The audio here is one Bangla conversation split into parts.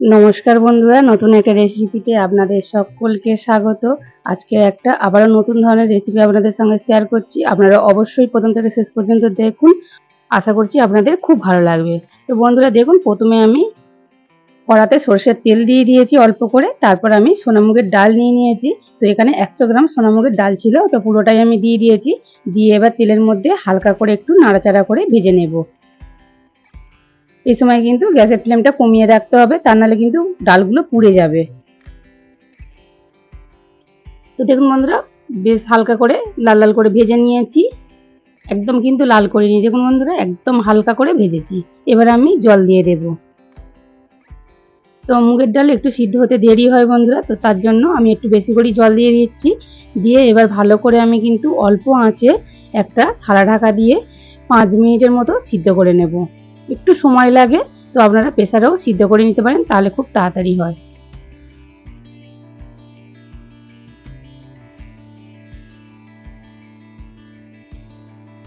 নমস্কার বন্ধুরা, নতুন একটা রেসিপিতে আপনাদের সকলকে স্বাগত। আজকে একটা আবারও নতুন ধরনের রেসিপি আপনাদের সঙ্গে শেয়ার করছি। আপনারা অবশ্যই প্রথম থেকে শেষ পর্যন্ত দেখুন। আশা করছি আপনাদের খুব ভালো লাগবে। তো বন্ধুরা, দেখুন, প্রথমে আমি কড়াতে সর্ষের তেল দিয়ে দিয়েছি অল্প করে। তারপর আমি সোনামুগের ডাল নিয়ে নিয়েছি। তো এখানে একশো গ্রাম সোনামুগের ডাল ছিল। তো পুরোটাই আমি দিয়ে দিয়েছি। দিয়ে এবার তেলের মধ্যে হালকা করে একটু নাড়াচাড়া করে ভেজে নেব। এই সময় কিন্তু গ্যাসের ফ্লেমটা কমিয়ে রাখতে হবে, তা নাহলে কিন্তু ডালগুলো পুড়ে যাবে। তো দেখুন বন্ধুরা, বেশ হালকা করে লাল লাল করে ভেজে নিয়েছি। একদম কিন্তু লাল করিনি। দেখুন বন্ধুরা, একদম হালকা করে ভেজেছি। এবার আমি জল দিয়ে দেব। তো মুগের ডাল একটু সিদ্ধ হতে দেরি হয় বন্ধুরা, তো তার জন্য আমি একটু বেশি করে জল দিয়ে দিচ্ছি। দিয়ে এবার ভালো করে আমি কিন্তু অল্প আঁচে একটা থালা ঢাকা দিয়ে পাঁচ মিনিটের মতো সিদ্ধ করে নেব। একটু সময় লাগে, তো আপনারা প্রেসারেও সিদ্ধ করে নিতে পারেন, তাহলে খুব তাড়াতাড়ি হয়।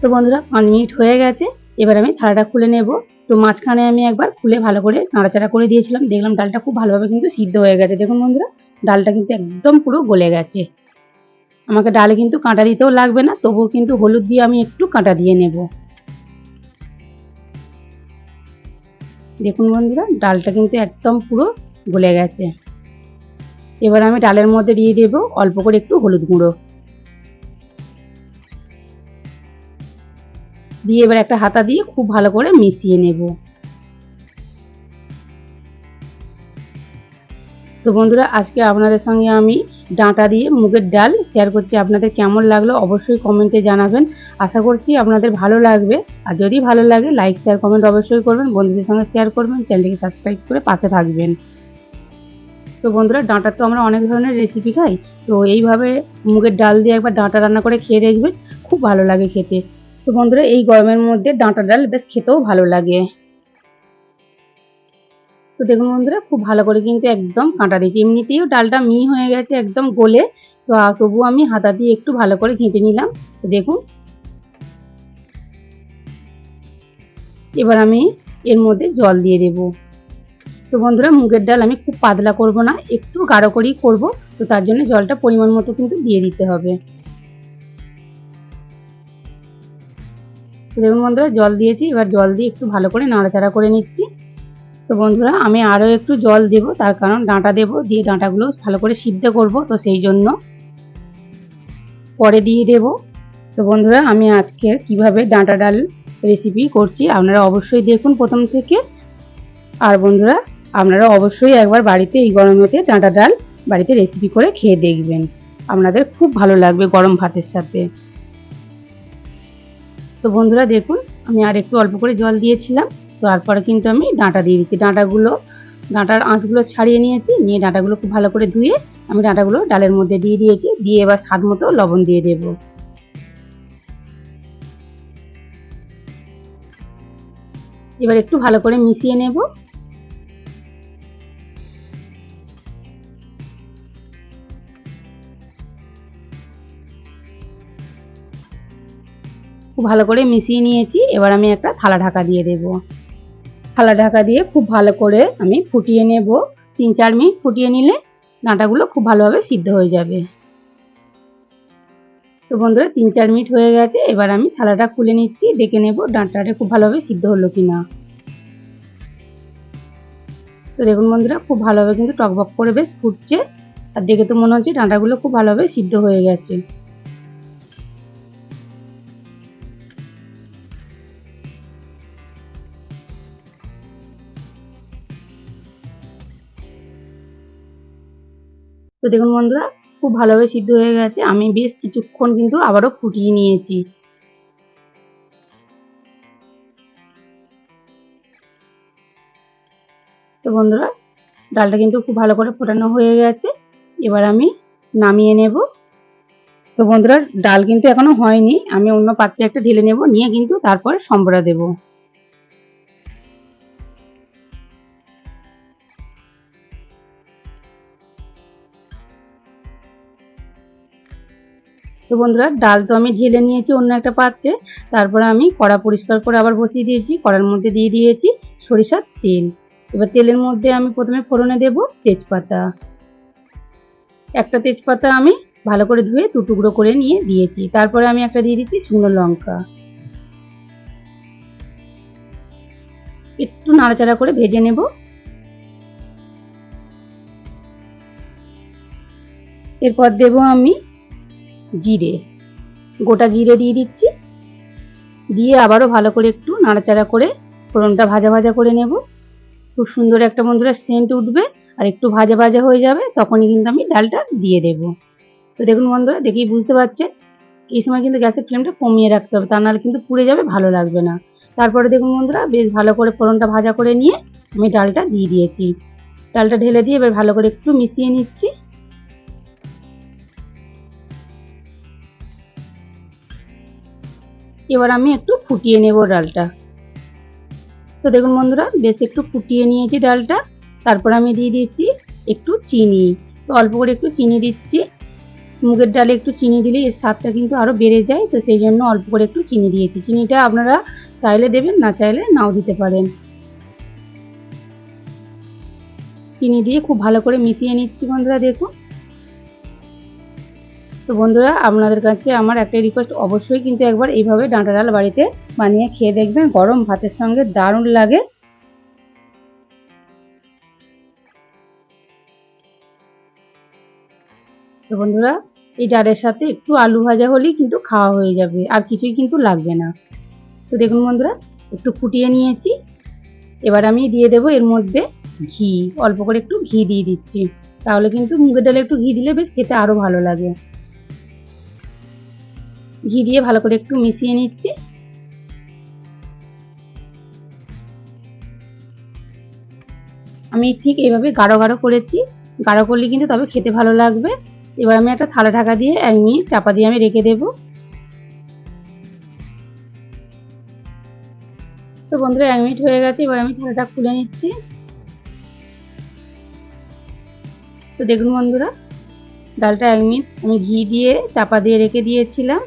তো বন্ধুরা, পাঁচ মিনিট হয়ে গেছে, এবার আমি থালাটা খুলে নেব। তো মাঝখানে আমি একবার খুলে ভালো করে নাড়াচাড়া করে দিয়েছিলাম, দেখলাম ডালটা খুব ভালোভাবে কিন্তু সিদ্ধ হয়ে গেছে। দেখুন বন্ধুরা, ডালটা কিন্তু একদম পুরো গলে গেছে। আমাকে ডালে কিন্তু কাঁটা দিতেও লাগবে না, তবুও কিন্তু হলুদ দিয়ে আমি একটু কাঁটা দিয়ে নেব। দেখুন বন্ধুরা, ডালটা কিন্তু একদম পুরো গলে গেছে। এবার আমি ডালের মধ্যে দিয়ে দেব অল্প করে একটু হলুদ গুঁড়ো। দিয়ে এবার একটা হাতা দিয়ে খুব ভালো করে মিশিয়ে নেব। তো বন্ধুরা, আজকে আপনাদের সঙ্গে আমি ডাঁটা দিয়ে মুগের ডাল শেয়ার করছি। আপনাদের কেমন লাগল অবশ্যই কমেন্টে জানাবেন। আশা করছি আপনাদের ভালো লাগবে। আর যদি ভালো লাগে লাইক শেয়ার কমেন্ট অবশ্যই করবেন। বন্ধুদের সঙ্গে শেয়ার করবেন। চ্যানেলটিকে সাবস্ক্রাইব করে পাশে থাকবেন। তো বন্ধুরা ডাঁটার তো আমরা অনেক ধরনের রেসিপি খাই। তো এইভাবে মুগের ডাল দিয়ে একবার ডাঁটা রান্না করে খেয়ে দেখবেন। খুব ভালো লাগে খেতে। তো বন্ধুরা, এই গরমের মধ্যে ডাঁটা ডাল বেশ খেতেও ভালো লাগে। তো দেখুন বন্ধুরা খুব ভালো করে কিন্তু একদম কাঁটা দিয়েছি। এমনিতেও ডালটা মি হয়ে গেছে একদম গোলে। তো তবু আমি হাতা দিয়ে একটু ভালো করে ঘেঁটে নিলাম। দেখুন। এবার আমি এর মধ্যে জল দিয়ে দেব। তো বন্ধুরা, মুগের ডাল আমি খুব পাতলা করব না, একটু গাঢ় করেই করব। তো তার জন্য জলটা পরিমাণ মতো কিন্তু দিয়ে দিতে হবে। দেখুন বন্ধুরা, জল দিয়েছি। এবার জল দিয়ে একটু ভালো করে নাড়াচাড়া করে নিচ্ছি। তো বন্ধুরা, আমি আরও একটু জল দেব, তার কারণ ডাঁটা দেব, দিয়ে ডাঁটাগুলো ভালো করে সিদ্ধ করব, তো সেই জন্য পরে দিয়ে দেব। তো বন্ধুরা, আমি আজকে কীভাবে ডাঁটা ডাল রেসিপি করছি, আপনারা অবশ্যই দেখুন প্রথম থেকে। আর বন্ধুরা, আপনারা অবশ্যই একবার বাড়িতে এই গরমেতে ডাঁটা ডাল বাড়িতে রেসিপি করে খেয়ে দেখবেন। আপনাদের খুব ভালো লাগবে গরম ভাতের সাথে। তো বন্ধুরা, দেখুন, আমি আর একটু অল্প করে জল দিয়েছিলাম। তারপরে কিন্তু আমি ডাঁটা দিয়ে দিচ্ছি। ডাঁটাগুলো, ডাঁটার আঁশগুলো ছাড়িয়ে নিয়েছি, নিয়ে ডাঁটাগুলো খুব ভালো করে ধুয়ে আমি ডাঁটাগুলো ডালের মধ্যে দিয়ে দিয়েছি, দিয়ে এবার স্বাদ মতো লবণ দিয়ে দেব। এবার একটু ভালো করে মিশিয়ে নেব। খুব ভালো করে মিশিয়ে নিয়েছি, এবার আমি একটা থালা ঢাকা দিয়ে দেব। থালা ঢাকা দিয়ে খুব ভালো করে আমি ফুটিয়ে নেব। তিন, চার মিনিট ফুটিয়ে নিলে ডাঁটাগুলো খুব ভালোভাবে সিদ্ধ হয়ে যাবে। তো বন্ধুরা, তিন, চার মিনিট হয়ে গেছে। এবার আমি থালাটা খুলে নিচ্ছি, দেখে নেব ডাঁটাটা খুব ভালোভাবে সিদ্ধ হলো কি না তো দেখুন বন্ধুরা, খুব ভালোভাবে কিন্তু টকবক করে বেশ ফুটছে। আর দেখে তো মনে হচ্ছে ডাঁটাগুলো খুব ভালোভাবে সিদ্ধ হয়ে গেছে। তো দেখুন বন্ধুরা, খুব ভালোভাবে সিদ্ধ হয়ে গেছে। আমি বেশ কিছুক্ষণ কিন্তু আবারও ফুটিয়ে নিয়েছি। তো বন্ধুরা, ডালটা কিন্তু খুব ভালো করে ফোটানো হয়ে গেছে। এবার আমি নামিয়ে নেব। তো বন্ধুরা, ডাল কিন্তু এখনও হয়নি। আমি অন্য পাত্রে একটা ঢেলে নেব, নিয়ে কিন্তু তারপর সম্বরা দেবো। তো বন্ধুরা, ডাল তো আমি ঢেলে নিয়েছি অন্য একটা পাত্রে। তারপরে আমি কড়া পরিষ্কার করে আবার বসিয়ে দিয়েছি। কড়ার মধ্যে দিয়ে দিয়েছি সরিষার তেল। এবার তেলের মধ্যে আমি প্রথমে ফোড়নে দেব তেজপাতা। একটা তেজপাতা আমি ভালো করে ধুয়ে দু টুকরো করে নিয়ে দিয়েছি। তারপরে আমি একটা দিয়ে দিচ্ছি শুকনো লঙ্কা। একটু নাড়াচাড়া করে ভেজে নেব। এরপর দেব আমি জিরে। গোটা জিরে দিয়ে দিচ্ছি। দিয়ে আবারও ভালো করে একটু নাড়াচাড়া করে ফোড়নটা ভাজা ভাজা করে নেব। খুব সুন্দর একটা বন্ধুরা সেন্ট উঠবে আর একটু ভাজা ভাজা হয়ে যাবে তখনই কিন্তু আমি ডালটা দিয়ে দেব। তো দেখুন বন্ধুরা, দেখেই বুঝতে পারছেন, এই সময় কিন্তু গ্যাসের ফ্লেমটা কমিয়ে রাখতে হবে, তা নাহলে কিন্তু পুড়ে যাবে, ভালো লাগবে না। তারপরে দেখুন বন্ধুরা, বেশ ভালো করে ফোড়নটা ভাজা করে নিয়ে আমি ডালটা দিয়ে দিয়েছি। ডালটা ঢেলে দিয়ে এবার ভালো করে একটু মিশিয়ে নিচ্ছি। এবার আমি একটু ফুটিয়ে নেব ডালটা। তো দেখুন বন্ধুরা, বেশ একটু ফুটিয়ে নিয়েছি ডালটা। তারপর আমি দিয়ে দিচ্ছি একটু চিনি। তো অল্প করে একটু চিনি দিচ্ছি। মুগের ডালে একটু চিনি দিলে এর স্বাদটা কিন্তু আরও বেড়ে যায়, তো সেই জন্য অল্প করে একটু চিনি দিয়েছি। চিনিটা আপনারা চাইলে দেবেন, না চাইলে নাও দিতে পারেন। চিনি দিয়ে খুব ভালো করে মিশিয়ে নিচ্ছি বন্ধুরা, দেখুন। তো বন্ধুরা, আপনাদের কাছে আমার একটা রিকোয়েস্ট অবশ্যই কিন্তু একবার এইভাবে ডাঁটা ডাল বাড়িতে বানিয়ে খেয়ে দেখবেন, গরম ভাতের সঙ্গে দারুণ লাগে। তো বন্ধুরা, এই ডালের সাথে একটু আলু ভাজা হলেই কিন্তু খাওয়া হয়ে যাবে, আর কিছুই কিন্তু লাগবে না। তো দেখুন বন্ধুরা, একটু ফুটিয়ে নিয়েছি। এবার আমি দিয়ে দেবো এর মধ্যে ঘি, অল্প করে একটু ঘি দিয়ে দিচ্ছি। তাহলে কিন্তু মুগের ডালে একটু ঘি দিলে বেশ খেতে আরও ভালো লাগে। ঘি দিয়ে ভালো করে একটু মিশিয়ে নিচ্ছি। আমি ঠিক এইভাবে গাঢ় গাঢ় করেছি। গাঢ় করলে কিন্তু তবে খেতে ভালো লাগবে। এবার আমি একটা থালা ঢাকা দিয়ে এক মিনিট চাপা দিয়ে আমি রেখে দেব। তো বন্ধুরা, এক মিনিট হয়ে গেছে, এবার আমি থালাটা খুলে নিচ্ছি। তো দেখুন বন্ধুরা, ডালটা এক মিনিট আমি ঘি দিয়ে চাপা দিয়ে রেখে দিয়েছিলাম।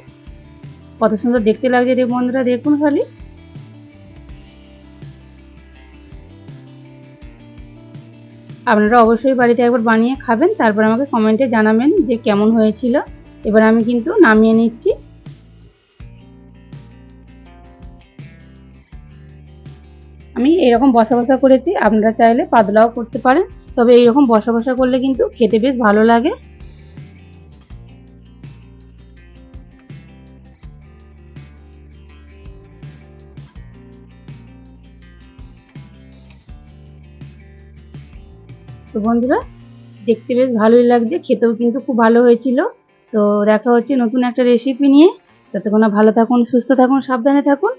কত সুন্দর দেখতে লাগছে রে বন্ধুরা, দেখুন খালি। আপনারা অবশ্যই বাড়িতে একবার বানিয়ে খাবেন, তারপর আমাকে কমেন্টে জানাবেন যে কেমন হয়েছিল। এবার আমি কিন্তু নামিয়ে নিচ্ছি। আমি এরকম বসা বসা করেছি, আপনারা চাইলে পাতলাও করতে পারেন, তবে এইরকম বসা বসা করলে কিন্তু খেতে বেশ ভালো লাগে। তো বন্ধুরা, দেখতে বেশ ভালোই লাগছে, খেতেও কিন্তু খুব ভালো হয়েছিল। তো দেখা হচ্ছে নতুন একটা রেসিপি নিয়ে। ততক্ষণ ভালো থাকুন, সুস্থ থাকুন, সাবধানে থাকুন।